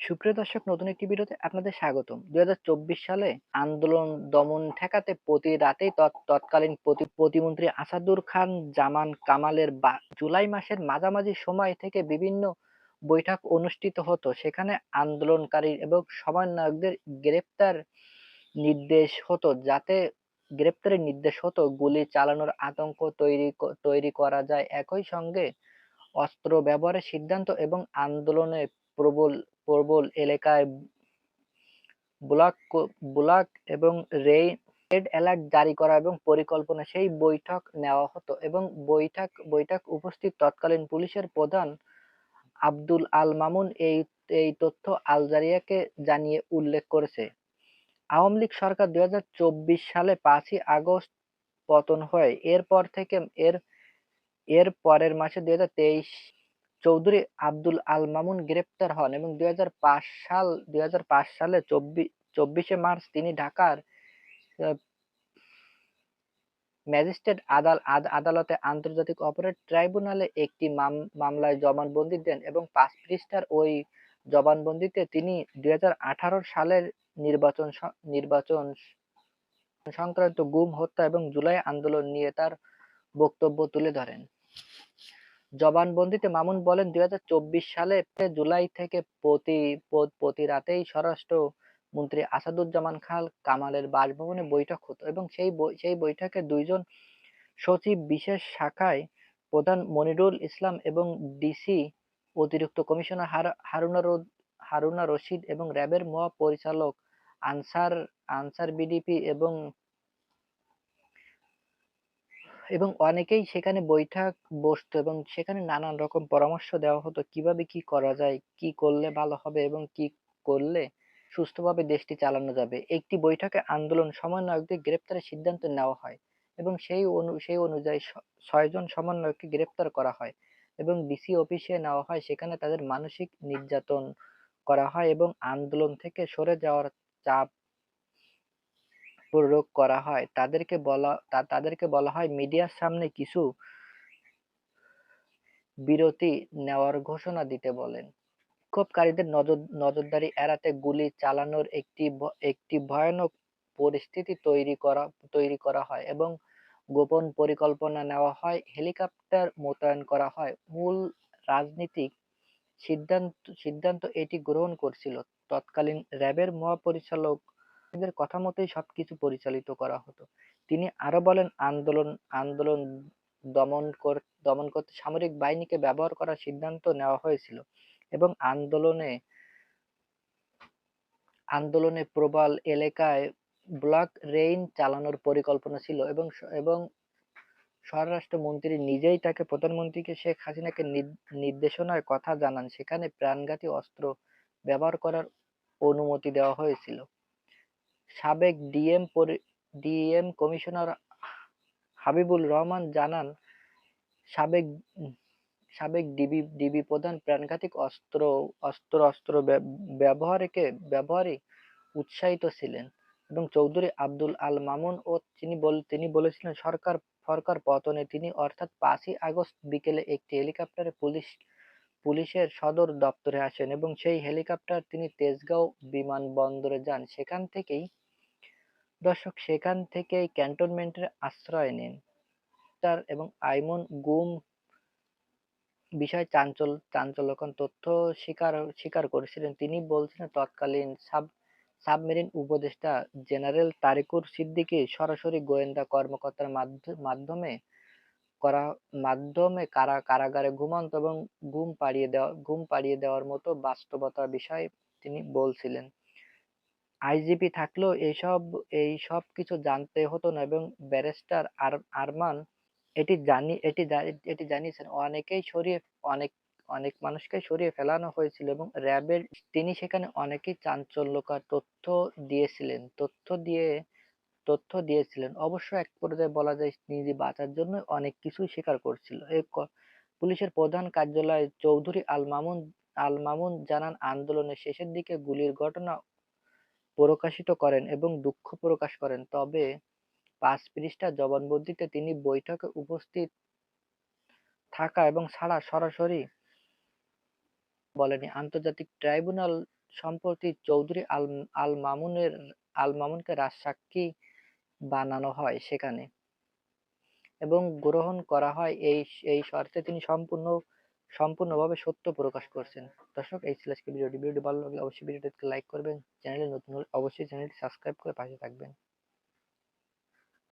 সুপ্রিয় দর্শক, নতুন একটি ভিডিওতে আপনাদের স্বাগতম। দুই সালে আন্দোলন দমন ঠেকাতে প্রতি রাতেই তৎ- তৎকালীন প্রতি- প্রতিমন্ত্রী আসাদুর খান, জামান কামালের জুলাই মাসের মাঝামাঝি সময় থেকে বিভিন্ন বৈঠক অনুষ্ঠিত হতো। সেখানে আন্দোলনকারী এবং সমন্বয়কদের গ্রেপ্তার নির্দেশ হতো, যাতে গ্রেপ্তারের নির্দেশ হতো। গুলি চালানোর আতঙ্ক তৈরি তৈরি করা যায়। একই সঙ্গে অস্ত্র ব্যবহারের সিদ্ধান্ত এবং আন্দোলনে প্রবল প্রবল এলাকায় ব্লক ব্লক এবং রেড অ্যালার্ট জারি করা এবং পরিকল্পনা, সেই বৈঠক নেওয়া হতো এবং বৈঠক বৈঠক উপস্থিত তৎকালীন পুলিশের প্রধান আব্দুল আল মামুন এই এই তথ্য আল জারিয়াকে জানিয়ে উল্লেখ করেছে। আওয়ামী লীগ সরকার দুই হাজার চব্বিশ সালে পাঁচই আগস্ট পতন হয়। এরপর থেকে, এর এর পরের মাসে দুই হাজার তেইশ চৌধুরী আব্দুল আল মামুন গ্রেপ্তার হন এবং দু হাজার পাঁচ সাল, দুই সালে চব্বিশে মার্চ তিনি ঢাকার ম্যাজিস্ট্রেট আদাল, আদ- আদালতে আন্তর্জাতিক অপরাধ ট্রাইব্যুনালে একটি মাম- মামলায় জবানবন্দি দেন এবং পাঁচ পৃষ্ঠার ওই জবানবন্দিতে তিনি দুই হাজার আঠারো সালের নির্বাচন নির্বাচন সংক্রান্ত গুম, হত্যা এবং জুলাই আন্দোলন নিয়ে তার বক্তব্য তুলে ধরেন। জবানবন্দিতে মামুন বলেন, দুই সালে জুলাই থেকে প্রতি প্রতি রাতেই স্বরাষ্ট্র মন্ত্রী আসাদুজ্জামান খান কামালের বাসভবনে বৈঠক হতো এবং সেই সেই বৈঠকে দুইজন সচিব বিশেষ শাখায় প্রধান মনিরুল ইসলাম এবং ডিসি অতিরিক্ত কমিশনার হার- হারুনা হারুনা রশিদ এবং র্যাবের মহাপরিচালক আনসার আনসার বিডিপি এবং এবং অনেকেই সেখানে বৈঠক বসতো এবং সেখানে নানান রকম পরামর্শ দেওয়া হতো। কীভাবে কি করা যায়? কি করলে ভালো হবে এবং কি করলে সুষ্ঠুভাবে দেশটি চালানো যাবে? একটি বৈঠকে আন্দোলন সমন্বয়কদের গ্রেপ্তারের সিদ্ধান্ত নেওয়া হয় এবং সেই অনু, সেই অনুযায়ী ছয়জন সমন্বয়ককে গ্রেপ্তার করা হয় এবং ডিসি অফিসে নেওয়া হয়। সেখানে তাদের মানসিক নির্যাতন করা হয় এবং আন্দোলন থেকে সরে যাওয়ার চাপ প্রয়োগ করা হয়। তাদেরকে বলা তাদেরকে বলা হয় মিডিয়ার সামনে কিছু বিরতি নেওয়ার ঘোষণা দিতে বলেন। বিক্ষোভকারীদের নজর, নজরদারি এড়াতে গুলি চালানোর একটি একটি ভয়ানক পরিস্থিতি তৈরি করা তৈরি করা হয় এবং গোপন পরিকল্পনা নেওয়া হয়, হেলিকপ্টার মোতায়েন করা হয়। মূল রাজনীতিক সিদ্ধান্ত সিদ্ধান্ত এটি গ্রহণ করছিল। তৎকালীন র্যাবের মহাপরিচালক এদের কথা মতোই সবকিছু পরিচালিত করা হতো। তিনি আরও বলেন, আন্দোলন আন্দোলন দমন কর, দমন করতে সামরিক বাহিনীকে ব্যবহার করার সিদ্ধান্ত নেওয়া হয়েছিল এবং আন্দোলনে আন্দোলনে প্রবল এলাকায় ব্লক রেইন চালানোর পরিকল্পনা ছিল এবং এবং স্বরাষ্ট্রমন্ত্রী নিজেই তাকে প্রধানমন্ত্রীকে শেখ হাসিনাকে নির- নির্দেশনার কথা জানান। সেখানে প্রাণঘাতী অস্ত্র ব্যবহার করার অনুমতি দেওয়া হয়েছিল। সাবেক DM DM commissioner Habibul Rahman জানান, সাবেক সাবেক ডিবি ডিবি প্রধান প্রাণঘাতিক অস্ত্র অস্ত্র অস্ত্র ব্যবহারকে, ব্যবহারে উৎসাহিত ছিলেন এবং চৌধুরী আব্দুল আল মামুন ও তিনি বল, তিনি বলেছিলেন, সরকার সরকার পতনে তিনি অর্থাৎ পাঁচই আগস্ট বিকেলে একটি হেলিকপ্টারে পুলিশ পুলিশের সদর দপ্তরে আসেন এবং সেই হেলিকপ্টার তিনি তেজগাঁও বিমানবন্দরে যান। সেখান থেকেই, দর্শক, সেখান থেকেই ক্যান্টনমেন্টের আশ্রয় নেন তার এবং আইমন গুম বিষয় চাঞ্চল, চাঞ্চল্যকর তথ্য স্বীকার স্বীকার করেছিলেন। তিনি বলছিলেন তৎকালীন সাব, সাবমেরিন উপদেষ্টা জেনারেল তারিকুর সিদ্দিকী সরাসরি গোয়েন্দা কর্মকর্তার মাধ্য- মাধ্যমে করা মাধ্যমে কারা, কারাগারে ঘুমন্ত এবং ঘুম পাড়িয়ে দেওয়া, ঘুম পাড়িয়ে দেওয়ার মতো বাস্তবতার বিষয় তিনি বলছিলেন। আইজিপি থাকলেও এইসব এই সব কিছু জানতে হতো না এবং ব্যারিস্টার আর, আরমান এটি জানি, এটি এটি জানিয়েছেন, অনেকেই সরিয়ে, অনেক অনেক মানুষকে সরিয়ে ফেলানো হয়েছিল এবং র্যাবের, তিনি সেখানে অনেকেই চাঞ্চল্যকর তথ্য দিয়েছিলেন। তথ্য দিয়ে তথ্য দিয়েছিলেন। অবশ্য এক পর্যায়ে বলা যায় নিজে বাঁচার জন্য অনেক কিছুই স্বীকার করছিল। এই পুলিশের প্রধান কার্যালয় চৌধুরী আল মামুন আল মামুন জানান, আন্দোলনের শেষের দিকে গুলির ঘটনা প্রকাশিত করেন এবং দুঃখ প্রকাশ করেন। তবে পাঁচ পৃষ্ঠা জবানবন্দিতে তিনি বৈঠকে উপস্থিত থাকা এবং ছাড়া সরাসরি বলেনি আন্তর্জাতিক ট্রাইব্যুনাল সম্প্রতি চৌধুরী আল আল মামুনের, আল মামুনকে রাজসাক্ষী বানানো হয় সেখানে। এবং গ্রহণ করা হয় এই এই শর্তে তিনি সম্পূর্ণ, সম্পূর্ণভাবে সত্য প্রকাশ করছেন। দর্শক, এই ছিল আজকে ভিডিওটি। ভিডিওটি ভালো লাগলে অবশ্যই ভিডিওটিকে লাইক করবেন। চ্যানেলে নতুন হলে অবশ্যই চ্যানেলটি সাবস্ক্রাইব করে পাশে থাকবেন।